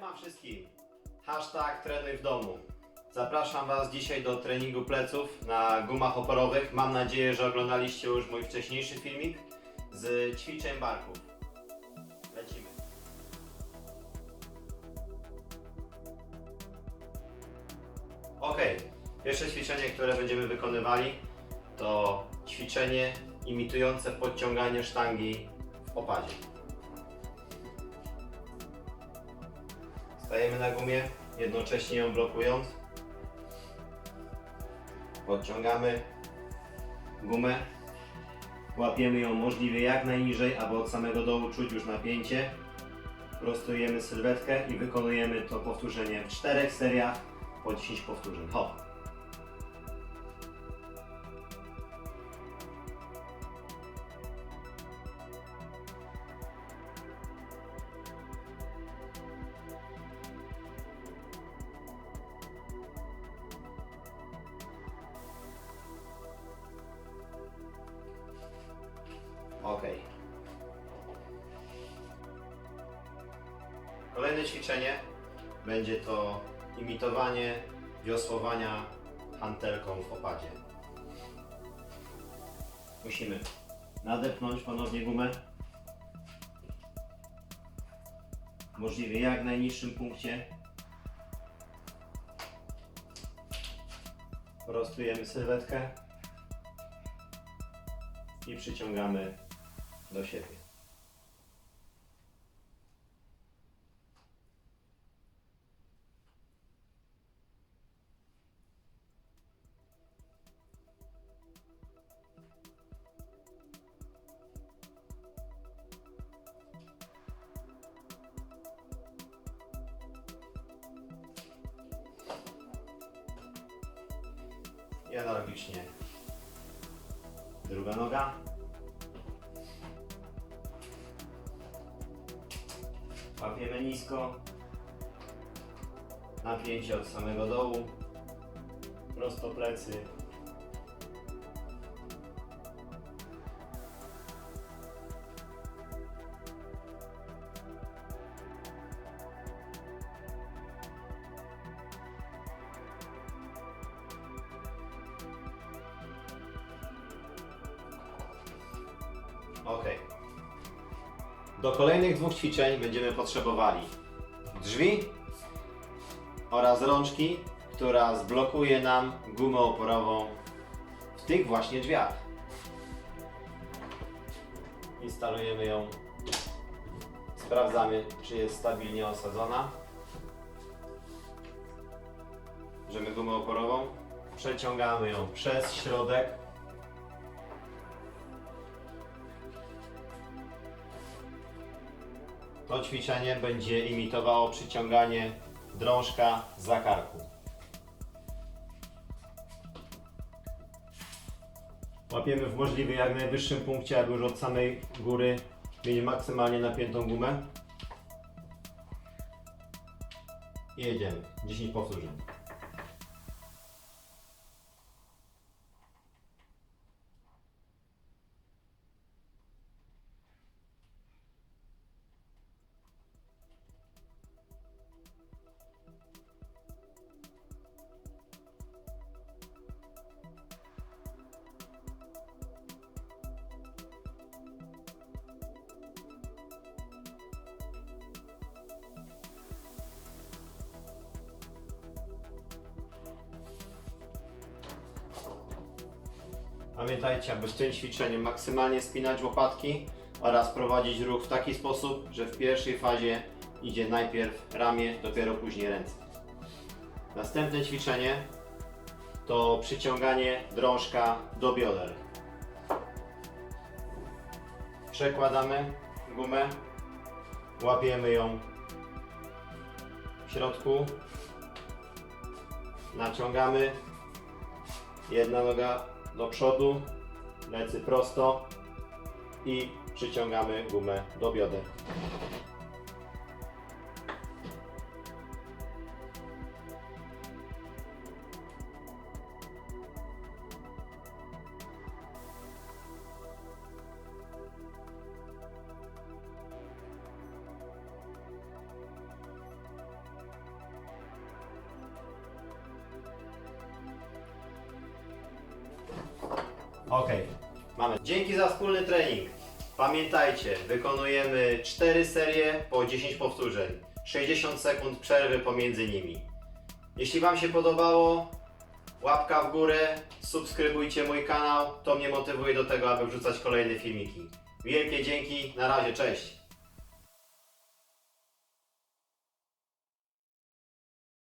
Siema wszystkim. Hashtag trenuj w domu. Zapraszam Was dzisiaj do treningu pleców na gumach oporowych. Mam nadzieję, że oglądaliście już mój wcześniejszy filmik z ćwiczeń barków. Lecimy. Ok, pierwsze ćwiczenie, które będziemy wykonywali to ćwiczenie imitujące podciąganie sztangi w opadzie. Stajemy na gumie, jednocześnie ją blokując. Podciągamy gumę. Łapiemy ją możliwie jak najniżej, aby od samego dołu czuć już napięcie. Prostujemy sylwetkę i wykonujemy to powtórzenie w czterech seriach po 10 powtórzeń. Hop. Ok. Kolejne ćwiczenie będzie to imitowanie wiosłowania hantelką w opadzie. Musimy nadepnąć ponownie gumę. Możliwie jak najniższym punkcie. Prostujemy sylwetkę i przyciągamy do siebie. I analogicznie druga noga. Łapiemy nisko. Napięcie od samego dołu. Prosto plecy. Ok. Do kolejnych dwóch ćwiczeń będziemy potrzebowali drzwi oraz rączki, która zblokuje nam gumę oporową w tych właśnie drzwiach. Instalujemy ją. Sprawdzamy, czy jest stabilnie osadzona. Bierzemy gumę oporową, przeciągamy ją przez środek To ćwiczenie będzie imitowało przyciąganie drążka za karku. Łapiemy w możliwie jak najwyższym punkcie, aby już od samej góry mieć maksymalnie napiętą gumę. I jedziemy. 10 powtórzeń. Pamiętajcie, aby w tym ćwiczeniu maksymalnie spinać łopatki oraz prowadzić ruch w taki sposób, że w pierwszej fazie idzie najpierw ramię, dopiero później ręce. Następne ćwiczenie to przyciąganie drążka do bioder. Przekładamy gumę, łapiemy ją w środku, naciągamy, jedna noga do przodu, plecy prosto i przyciągamy gumę do bioder. Ok, mamy. Dzięki za wspólny trening. Pamiętajcie, wykonujemy 4 serie po 10 powtórzeń. 60 sekund przerwy pomiędzy nimi. Jeśli Wam się podobało, łapka w górę, subskrybujcie mój kanał, to mnie motywuje do tego, aby wrzucać kolejne filmiki. Wielkie dzięki, na razie, cześć!